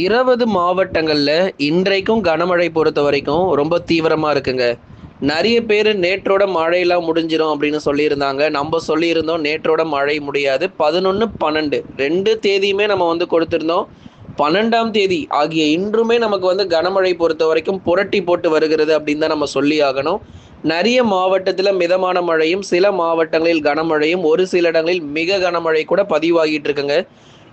இருபது மாவட்டங்கள்ல இன்றைக்கும் கனமழை பொறுத்த வரைக்கும் ரொம்ப தீவிரமா இருக்குங்க. நிறைய பேர் நேற்றோட மழையெல்லாம் முடிஞ்சிடும் அப்படின்னு சொல்லியிருந்தாங்க. நம்ம சொல்லியிருந்தோம் நேற்றோட மழை முடியாது. 11, 12 2 தேதியுமே நம்ம வந்து கொடுத்துருந்தோம் பன்னெண்டாம் தேதி ஆகிய இன்றுமே நமக்கு வந்து கனமழை பொறுத்த வரைக்கும் புரட்டி போட்டு வருகிறது அப்படின்னு தான் நம்ம சொல்லி ஆகணும். நிறைய மாவட்டத்தில் மிதமான மழையும், சில மாவட்டங்களில் கனமழையும், ஒரு சில இடங்களில் மிக கனமழை கூட பதிவாகிட்டு இருக்குங்க.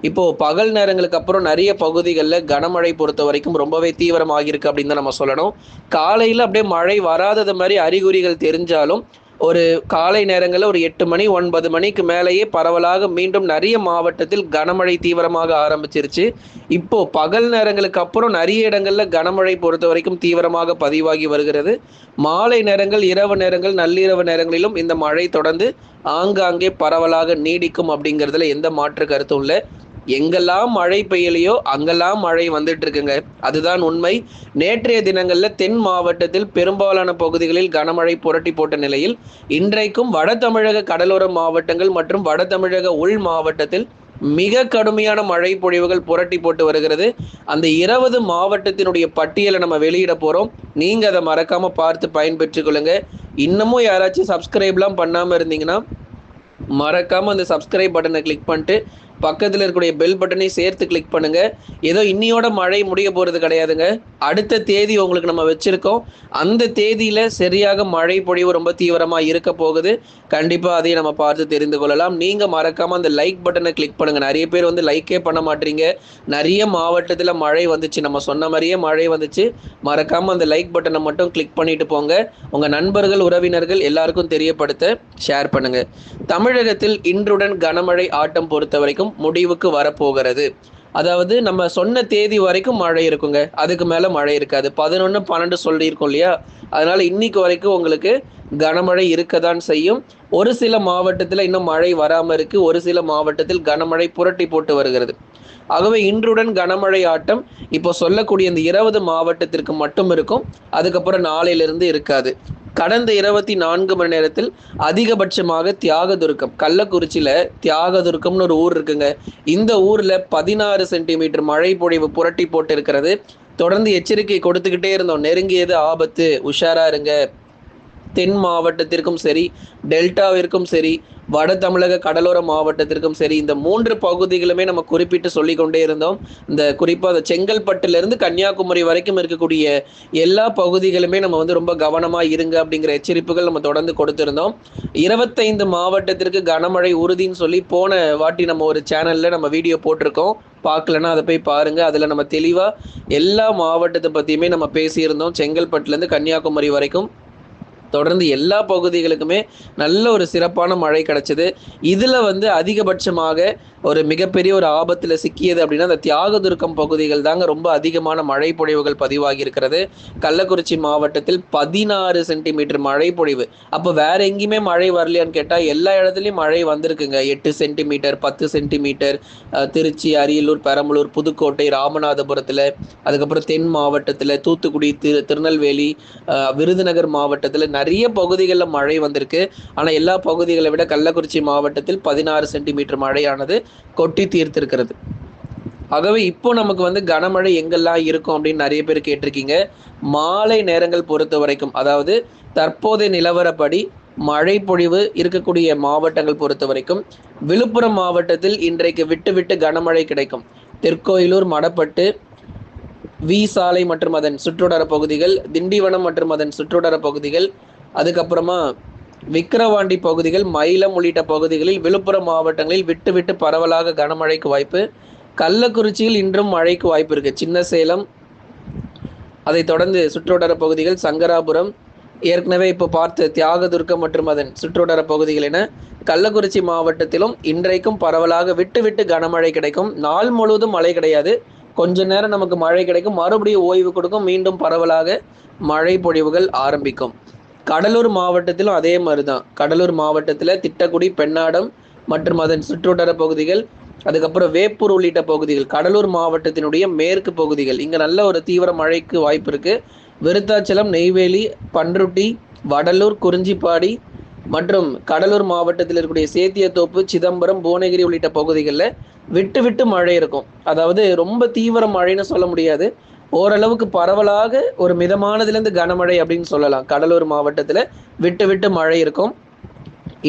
இப்போ பகல் நேரங்களுக்கு அப்புறம் நிறைய பகுதிகளில் கனமழை பொறுத்த வரைக்கும் ரொம்பவே தீவிரமாகியிருக்கு அப்படின்னு தான் நம்ம சொல்லணும். காலையில் அப்படியே மழை வராதது மாதிரி அறிகுறிகள் தெரிஞ்சாலும், ஒரு காலை நேரங்களில் ஒரு எட்டு மணி, ஒன்பது மணிக்கு மேலேயே பரவலாக மீண்டும் நிறைய மாவட்டத்தில் கனமழை தீவிரமாக ஆரம்பிச்சிருச்சு. இப்போ பகல் நேரங்களுக்கு அப்புறம் நிறைய இடங்களில் கனமழை பொறுத்த வரைக்கும் தீவிரமாக பதிவாகி வருகிறது. மாலை நேரங்கள், இரவு நேரங்கள், நள்ளிரவு நேரங்களிலும் இந்த மழை தொடர்ந்து ஆங்காங்கே பரவலாக நீடிக்கும் அப்படிங்கிறதுல எந்த மாற்று கருத்தும் இல்லை எங்கெல்லாம் மழை பெய்யலையோ, அங்கெல்லாம் மழை வந்துட்டு இருக்குங்க. அதுதான் உண்மை. நேற்றைய தினங்கள்ல தென் மாவட்டத்தில் பெரும்பாலான பகுதிகளில் கனமழை புரட்டி போட்ட நிலையில், இன்றைக்கும் வட தமிழக கடலோர மாவட்டங்கள் மற்றும் வட தமிழக உள் மாவட்டத்தில் மிக கடுமையான மழை பொழிவுகள் புரட்டி போட்டு வருகிறது. அந்த 20 மாவட்டத்தினுடைய பட்டியலை நம்ம வெளியிட போறோம். நீங்க அதை மறக்காம பார்த்து பயன்பெற்று கொள்ளுங்க. இன்னமும் யாராச்சும் சப்ஸ்கிரைப்லாம் பண்ணாம இருந்தீங்கன்னா, மறக்காம அந்த சப்ஸ்கிரைப் பட்டனை கிளிக் பண்ணிட்டு, பக்கத்தில் இருக்கக்கூடிய பெல் பட்டனை சேர்த்து கிளிக் பண்ணுங்க. ஏதோ இன்னியோட மழை முடிய போறது கிடையாதுங்க. அடுத்த தேதி உங்களுக்கு நம்ம வச்சிருக்கோம். அந்த தேதியில சரியாக மழை பொழிவு ரொம்ப தீவிரமா இருக்க போகுது. கண்டிப்பா அதையும் நம்ம பார்த்து தெரிந்து கொள்ளலாம். நீங்க மறக்காம அந்த லைக் பட்டனை கிளிக் பண்ணுங்க. நிறைய பேர் வந்து லைக்கே பண்ண மாட்டீங்க நிறைய மாவட்டத்தில் மழை வந்துச்சு. நம்ம சொன்ன மாதிரியே மழை வந்துச்சு. மறக்காம அந்த லைக் பட்டனை மட்டும் கிளிக் பண்ணிட்டு போங்க. உங்க நண்பர்கள், உறவினர்கள் எல்லாருக்கும் தெரியப்படுத்த ஷேர் பண்ணுங்க. தமிழகத்தில் இன்றுடன் கனமழை ஆட்டம் பொறுத்த வரைக்கும் பொறுத்தவரைக்கும் முடிவுக்கு வரப்போகிறது. அதாவது நம்ம சொன்ன தேதி வரைக்கும் மழை இருக்குங்க. அதுக்கு மேல மழை இருக்காது. 11, 12 சொல்லியிருக்கோம் இல்லையா? அதனால இன்னைக்கு வரைக்கும் உங்களுக்கு கனமழை இருக்க தான் செய்யும். ஒரு சில மாவட்டத்தில் இன்னும் மழை வராமல் இருக்கு. ஒரு சில மாவட்டத்தில் கனமழை புரட்டி போட்டு வருகிறது. ஆகவே இன்றுடன் கனமழை ஆட்டம் இப்போ சொல்லக்கூடிய இந்த 20 மாவட்டத்திற்கு மட்டும் இருக்கும். அதுக்கப்புறம் நாளையிலிருந்து இருக்காது. கடந்த 24 மணி நேரத்தில் அதிகபட்சமாக தியாகதுருக்கம், கள்ளக்குறிச்சியில தியாகதுருக்கம்னு ஒரு ஊர் இருக்குங்க. இந்த ஊர்ல 16 சென்டிமீட்டர் மழை பொழிவு புரட்டி போட்டு இருக்கிறது. தொடர்ந்து எச்சரிக்கை கொடுத்துக்கிட்டே இருந்தோம். நெருங்கியது ஆபத்து. உஷாரா இருங்க. தென் மாவட்டத்திற்கும் சரி, டெல்டாவிற்கும் சரி, வட தமிழக கடலோர மாவட்டத்திற்கும் சரி, இந்த மூன்று பகுதிகளுமே நம்ம குறிப்பிட்டு சொல்லி கொண்டே இருந்தோம். இந்த குறிப்பாக அந்த செங்கல்பட்டுலேருந்து கன்னியாகுமரி வரைக்கும் இருக்கக்கூடிய எல்லா பகுதிகளுமே நம்ம வந்து ரொம்ப கவனமாக இருங்க அப்படிங்கிற எச்சரிப்புகள் நம்ம தொடர்ந்து கொடுத்துருந்தோம் இருபத்தைந்து மாவட்டத்திற்கு கனமழை உறுதின்னு சொல்லி போன வாட்டி நம்ம ஒரு சேனலில் நம்ம வீடியோ போட்டிருக்கோம். பார்க்கலன்னா அதை போய் பாருங்க. அதில் நம்ம தெளிவாக எல்லா மாவட்டத்தை பற்றியுமே நம்ம பேசியிருந்தோம். செங்கல்பட்டுலேருந்து கன்னியாகுமரி வரைக்கும். தொடர்ந்து எல்லா பகுதிகளுக்குமே நல்ல ஒரு சிறப்பான மழை கிடைச்சது. இதுல வந்து அதிகபட்சமாக ஒரு மிகப்பெரிய ஒரு ஆபத்துல சிக்கியது அப்படின்னா, அந்த தியாகதுர்க்கம் பகுதிகள் தாங்க ரொம்ப அதிகமான மழை பொழிவுகள் பதிவாகி இருக்கிறது. கள்ளக்குறிச்சி மாவட்டத்தில் 16 சென்டிமீட்டர் மழை பொழிவு. அப்ப வேற எங்கேயுமே மழை வரலையான்னு கேட்டா, எல்லா இடத்துலயும் மழை வந்திருக்குங்க. எட்டு சென்டிமீட்டர், 10 சென்டிமீட்டர் திருச்சி, அரியலூர், பெரம்பலூர், புதுக்கோட்டை, ராமநாதபுரத்துல, அதுக்கப்புறம் தென் மாவட்டத்துல, தூத்துக்குடி, திரு திருநெல்வேலி, விருதுநகர் மாவட்டத்துல நெறைய நிறைய பகுதிகளில் மழை வந்திருக்கு. ஆனால் எல்லா பகுதிகளை விட கள்ளக்குறிச்சி மாவட்டத்தில் 16 சென்டிமீட்டர் மழையானது கொட்டி தீர்த்திருக்கிறது. ஆகவே இப்போ நமக்கு வந்து கனமழை எங்கெல்லாம் இருக்கும் அப்படின்னு நிறைய பேர் கேட்டிருக்கீங்க. மாலை நேரங்கள் பொறுத்த வரைக்கும் அதாவது தற்போதைய நிலவரப்படி மழை பொழிவு இருக்கக்கூடிய மாவட்டங்கள் பொறுத்த வரைக்கும் விழுப்புரம் மாவட்டத்தில் இன்றைக்கு விட்டு விட்டு கனமழை கிடைக்கும். தெற்கோயிலூர், மடப்பட்டு, வி சாலை மற்றும் அதன் சுற்றுடர பகுதிகள், திண்டிவனம் மற்றும் அதன் சுற்றுடர பகுதிகள், அதுக்கப்புறமா விக்கிரவாண்டி பகுதிகள், மயிலம் உள்ளிட்ட பகுதிகளில் விழுப்புரம் மாவட்டங்களில் விட்டு விட்டு பரவலாக கனமழைக்கு வாய்ப்பு. கள்ளக்குறிச்சியில் இன்றும் மழைக்கு வாய்ப்பு இருக்கு. சின்ன சேலம், அதைத் தொடர்ந்து சுற்றுவட்டார பகுதிகள் சங்கராபுரம், ஏற்கனவே இப்போ பார்த்த தியாகதுர்க்கம் மற்றும் அதன் சுற்றுவட்டார பகுதிகள் என கள்ளக்குறிச்சி மாவட்டத்திலும் இன்றைக்கும் பரவலாக விட்டு விட்டு கனமழை கிடைக்கும். நாள் முழுவதும் மழை கிடையாது. கொஞ்ச நேரம் நமக்கு மழை கிடைக்கும். மறுபடியும் ஓய்வு கொடுக்கும். மீண்டும் பரவலாக மழை பொழிவுகள் ஆரம்பிக்கும். கடலூர் மாவட்டத்திலும் அதே மாதிரி தான். கடலூர் மாவட்டத்தில் திட்டக்குடி, பெண்ணாடம் மற்றும் அதன் சுற்றுவட்டார பகுதிகள், அதுக்கப்புறம் வேப்பூர் உள்ளிட்ட பகுதிகள், கடலூர் மாவட்டத்தினுடைய மேற்கு பகுதிகள். இங்கே நல்ல ஒரு தீவிர மழைக்கு வாய்ப்பு இருக்கு. விருத்தாச்சலம், நெய்வேலி, பண்ருட்டி, வடலூர், குறிஞ்சிப்பாடி, மற்றும் கடலூர் மாவட்டத்தில் இருக்கக்கூடிய சேத்தியத்தோப்பு சிதம்பரம் புவனகிரி உள்ளிட்ட பகுதிகளில் விட்டு விட்டு மழை இருக்கும் அதாவது ரொம்ப தீவிர மழைன்னு சொல்ல முடியாது ஓரளவுக்கு பரவலாக ஒரு மிதமானதுலேருந்து கனமழை அப்படின்னு சொல்லலாம். கடலூர் மாவட்டத்தில் விட்டு விட்டு மழை இருக்கும்.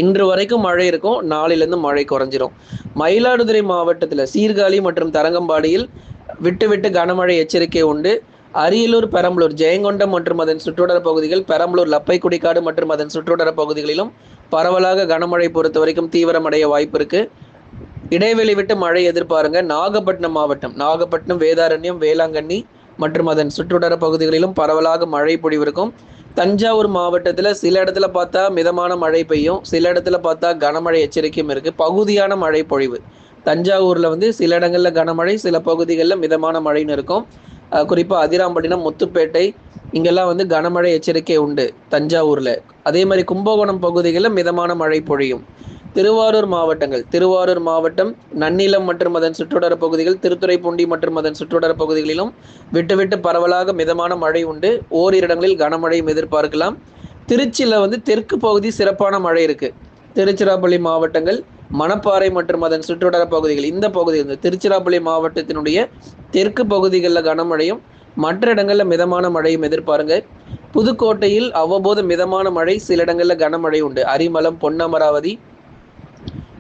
இன்று வரைக்கும் மழை இருக்கும். நாளிலிருந்து மழை குறைஞ்சிரும். மயிலாடுதுறை மாவட்டத்தில் சீர்காழி மற்றும் தரங்கம்பாடியில் விட்டு விட்டு கனமழை எச்சரிக்கை உண்டு. அரியலூர் பெரம்பலூர் ஜெயங்கொண்டம் மற்றும் அதன் சுற்றுவட்டார பகுதிகள் பெரம்பலூர் லப்பைக்குடிக்காடு மற்றும் அதன் சுற்றுவட்டார பகுதிகளிலும் பரவலாக கனமழை பொறுத்த வரைக்கும் தீவிரமடைய வாய்ப்பு இருக்கு. இடைவெளி விட்டு மழை எதிர்பாருங்க. நாகப்பட்டினம் மாவட்டம் நாகப்பட்டினம் வேதாரண்யம் வேளாங்கண்ணி மற்றும் அதன் சுற்றுவட்டார பகுதிகளிலும் பரவலாக மழை பொழிவு இருக்கும் தஞ்சாவூர் மாவட்டத்தில் சில இடத்துல பார்த்தா மிதமான மழை பெய்யும். சில இடத்துல பார்த்தா கனமழை எச்சரிக்கையும் இருக்கு. பகுதியான மழை பொழிவு. தஞ்சாவூர்ல வந்து சில இடங்கள்ல கனமழை சில பகுதிகளில் மிதமான மழைன்னு இருக்கும். குறிப்பாக அதிராம்பட்டினம் முத்துப்பேட்டை இங்கெல்லாம் வந்து கனமழை எச்சரிக்கை உண்டு தஞ்சாவூர்ல. அதே மாதிரி கும்பகோணம் பகுதிகளில் மிதமான மழை பொழியும். திருவாரூர் மாவட்டங்கள். திருவாரூர் மாவட்டம் நன்னிலம் மற்றும் அதன் சுற்றுவட்டார பகுதிகள் திருத்துறைப்பூண்டி மற்றும் அதன் சுற்றுவட்டார பகுதிகளிலும் விட்டு விட்டு பரவலாக மிதமான மழை உண்டு. ஓரிரு இடங்களில் கனமழையும் எதிர்பார்க்கலாம். திருச்சியில் வந்து தெற்கு பகுதி சிறப்பான மழை இருக்கு. திருச்சிராப்பள்ளி மாவட்டங்கள் மணப்பாறை மற்றும் அதன் சுற்றுவட்டார பகுதிகள் இந்த பகுதி திருச்சிராப்பள்ளி மாவட்டத்தினுடைய தெற்கு பகுதிகளில் கனமழையும் மற்ற இடங்களில் மிதமான மழையும் எதிர்பாருங்க. புதுக்கோட்டையில் அவ்வப்போது மிதமான மழை சில இடங்களில் கனமழை உண்டு. அரிமலம் பொன்னமராவதி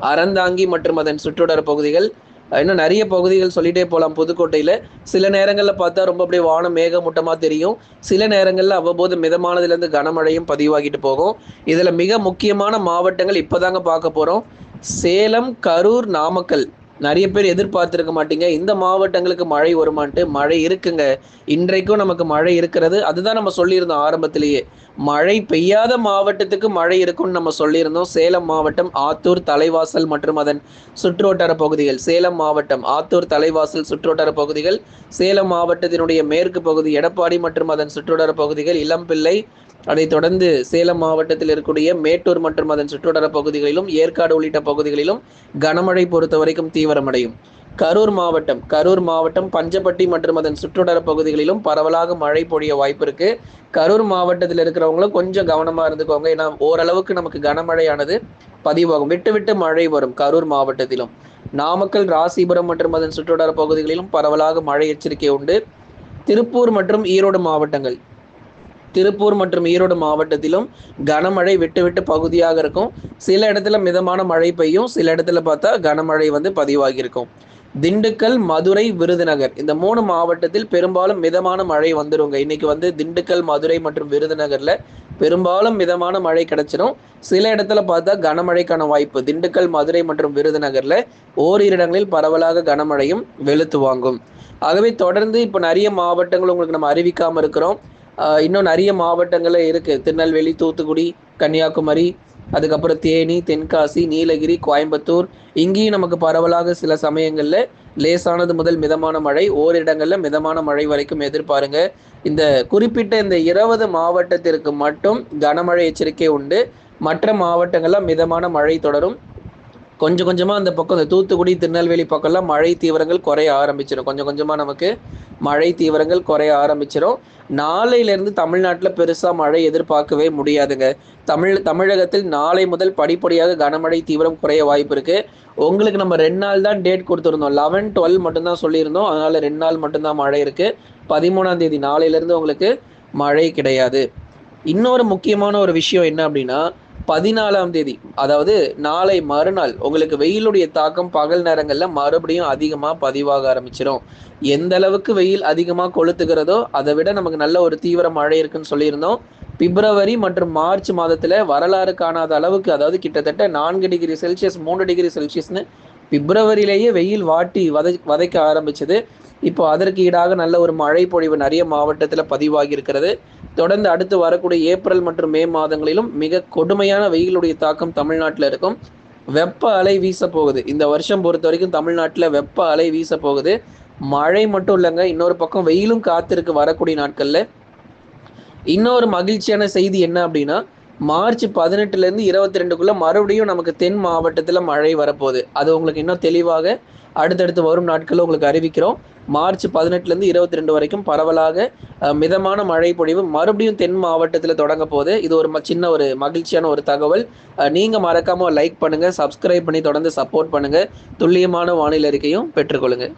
அறந்தாங்கி மற்றும் அதன் சுற்றுடர பகுதிகள் இன்னும் நிறைய பகுதிகள் சொல்லிட்டே போகலாம் புதுக்கோட்டையில். சில நேரங்களில் பார்த்தா ரொம்ப அப்படியே வானம் மேகமூட்டமாக தெரியும். சில நேரங்களில் அவ்வப்போது மிதமானதுலேருந்து கனமழையும் பதிவாகிட்டு போகும். இதில் மிக முக்கியமான மாவட்டங்கள் இப்போதாங்க பார்க்க போகிறோம் சேலம் கரூர் நாமக்கல். நிறைய பேர் எதிர்பார்த்துருக்க மாட்டீங்க. இந்த மாவட்டங்களுக்கு மழை வருமான்ட்டு. மழை இருக்குங்க. இன்றைக்கும் நமக்கு மழை இருக்கிறது. அதுதான் நம்ம சொல்லியிருந்தோம் ஆரம்பத்திலேயே. மழை பெய்யாத மாவட்டத்துக்கு மழை இருக்கும்னு நம்ம சொல்லியிருந்தோம். சேலம் மாவட்டம் ஆத்தூர் தலைவாசல் மற்றும் அதன் சுற்றுவட்டார பகுதிகள். சேலம் மாவட்டம் ஆத்தூர் தலைவாசல் சுற்றுவட்டார பகுதிகள். சேலம் மாவட்டத்தினுடைய மேற்கு பகுதி எடப்பாடி மற்றும் அதன் சுற்றுவட்டார பகுதிகள். இளம்பிள்ளை அதைத் தொடர்ந்து சேலம் மாவட்டத்தில் இருக்கக்கூடிய மேட்டூர் மற்றும் அதன் சுற்றுவட்டார பகுதிகளிலும் ஏற்காடு உள்ளிட்ட பகுதிகளிலும் கனமழை பொறுத்த வரைக்கும் தீவிரமடையும். கரூர் மாவட்டம். கரூர் மாவட்டம் பஞ்சப்பட்டி மற்றும் அதன் சுற்றுவட்டார பகுதிகளிலும் பரவலாக மழை பொழிய வாய்ப்பு இருக்கு. கரூர் மாவட்டத்தில் இருக்கிறவங்களும் கொஞ்சம் கவனமா இருந்துக்கோங்க. ஏன்னா ஓரளவுக்கு நமக்கு கனமழையானது பதிவாகும். விட்டு விட்டு மழை வரும் கரூர் மாவட்டத்திலும். நாமக்கல் ராசிபுரம் மற்றும் அதன் சுற்றுவட்டார பகுதிகளிலும் பரவலாக மழை எச்சரிக்கை உண்டு. திருப்பூர் மற்றும் ஈரோடு மாவட்டங்கள். திருப்பூர் மற்றும் ஈரோடு மாவட்டத்திலும் கனமழை விட்டு விட்டு பகுதியாக இருக்கும். சில இடத்துல மிதமான மழை பெய்யும். சில இடத்துல பார்த்தா கனமழை வந்து பதிவாகி இருக்கும். திண்டுக்கல் மதுரை விருதுநகர். இந்த மூணு மாவட்டத்தில் பெரும்பாலும் மிதமான மழை வந்துருங்க. இன்னைக்கு வந்து திண்டுக்கல் மதுரை மற்றும் விருதுநகர்ல பெரும்பாலும் மிதமான மழை கிடைச்சிடும் சில இடத்துல பார்த்தா கனமழைக்கான வாய்ப்பு. திண்டுக்கல் மதுரை மற்றும் விருதுநகர்ல ஓரிரு இடங்களில் பரவலாக கனமழையும் வெளுத்து வாங்கும். ஆகவே தொடர்ந்து இப்போ நிறைய மாவட்டங்கள் உங்களுக்கு நம்ம அறிவிக்காம இருக்கிறோம். இன்னும் நிறைய மாவட்டங்களில் இருக்குது திருநெல்வேலி தூத்துக்குடி கன்னியாகுமரி அதுக்கப்புறம் தேனி தென்காசி நீலகிரி கோயம்புத்தூர். இங்கேயும் நமக்கு பரவலாக சில சமயங்களில் லேசானது முதல் மிதமான மழை. ஓரிடங்களில் மிதமான மழை வரைக்கும் எதிர்பாருங்க. இந்த குறிப்பிட்ட இந்த இருபது மாவட்டத்திற்கு மட்டும் கனமழை எச்சரிக்கை உண்டு. மற்ற மாவட்டங்களில் மிதமான மழை தொடரும். கொஞ்சம் கொஞ்சமாக அந்த பக்கம் இந்த தூத்துக்குடி திருநெல்வேலி பக்கம்லாம் மழை தீவிரங்கள் குறைய ஆரம்பிச்சிடும் கொஞ்சம் கொஞ்சமாக நமக்கு மழை தீவிரங்கள் குறைய ஆரம்பிச்சிடும் நாளையிலேருந்து தமிழ்நாட்டில் பெருசாக மழை எதிர்பார்க்கவே முடியாதுங்க. தமிழ் தமிழகத்தில் நாளை முதல் படிப்படியாக கனமழை தீவிரம் குறைய வாய்ப்பு இருக்குது உங்களுக்கு நம்ம ரெண்டு நாள் தான் டேட் கொடுத்துருந்தோம். லெவன் டுவெல் மட்டும்தான் சொல்லியிருந்தோம். அதனால் ரெண்டு நாள் மட்டும்தான் மழை இருக்குது பதிமூணாம் தேதி நாளையிலேருந்து உங்களுக்கு மழை கிடையாது. இன்னொரு முக்கியமான ஒரு விஷயம் என்ன அப்படின்னா பதினாலாம் தேதி அதாவது நாளை மறுநாள் உங்களுக்கு வெயிலுடைய தாக்கம் பகல் நேரங்களில் மறுபடியும் அதிகமாக பதிவாக ஆரம்பிச்சிடும் எந்த அளவுக்கு வெயில் அதிகமாக கொளுத்துகிறதோ அதை விட நமக்கு நல்ல ஒரு தீவிர மழை இருக்குன்னு சொல்லியிருந்தோம். பிப்ரவரி மற்றும் மார்ச் மாதத்தில் வரலாறு காணாத அளவுக்கு அதாவது கிட்டத்தட்ட நான்கு டிகிரி செல்சியஸ் மூன்று டிகிரி செல்சியஸ்னு பிப்ரவரியிலேயே வெயில் வாட்டி வதை வதைக்க ஆரம்பிச்சது. இப்போ அதற்கு ஈடாக நல்ல ஒரு மழை பொழிவு நிறைய மாவட்டத்தில் பதிவாகி இருக்கிறது தொடர்ந்து அடுத்து வரக்கூடிய ஏப்ரல் மற்றும் மே மாதங்களிலும் மிக கொடுமையான வெயிலுடைய தாக்கம் தமிழ்நாட்டில் இருக்கும். வெப்ப அலை வீச போகுது. இந்த வருஷம் பொறுத்த வரைக்கும் தமிழ்நாட்டில் வெப்ப அலை வீச போகுது. மழை மட்டும் இல்லைங்க இன்னொரு பக்கம் வெயிலும் காத்திருக்கு வரக்கூடிய நாட்களில். இன்னொரு மகிழ்ச்சியான செய்தி என்ன அப்படின்னா மார்ச் பதினெட்டுலேருந்து இருபத்தி ரெண்டுக்குள்ளே மறுபடியும் நமக்கு தென் மாவட்டத்தில் மழை வரப்போகுது. அது உங்களுக்கு இன்னும் தெளிவாக அடுத்தடுத்து வரும் நாட்களில் உங்களுக்கு அறிவிக்கிறோம். மார்ச் பதினெட்டுலேருந்து இருபத்தி ரெண்டு வரைக்கும் பரவலாக மிதமான மழை பொழிவு மறுபடியும் தென் மாவட்டத்தில் தொடங்க போகுது. இது ஒரு சின்ன ஒரு மகிழ்ச்சியான ஒரு தகவல். நீங்கள் மறக்காமல் லைக் பண்ணுங்கள் சப்ஸ்கிரைப் பண்ணி தொடர்ந்து சப்போர்ட் பண்ணுங்கள் துல்லியமான வானிலை அறிக்கையும் பெற்றுக்கொள்ளுங்கள்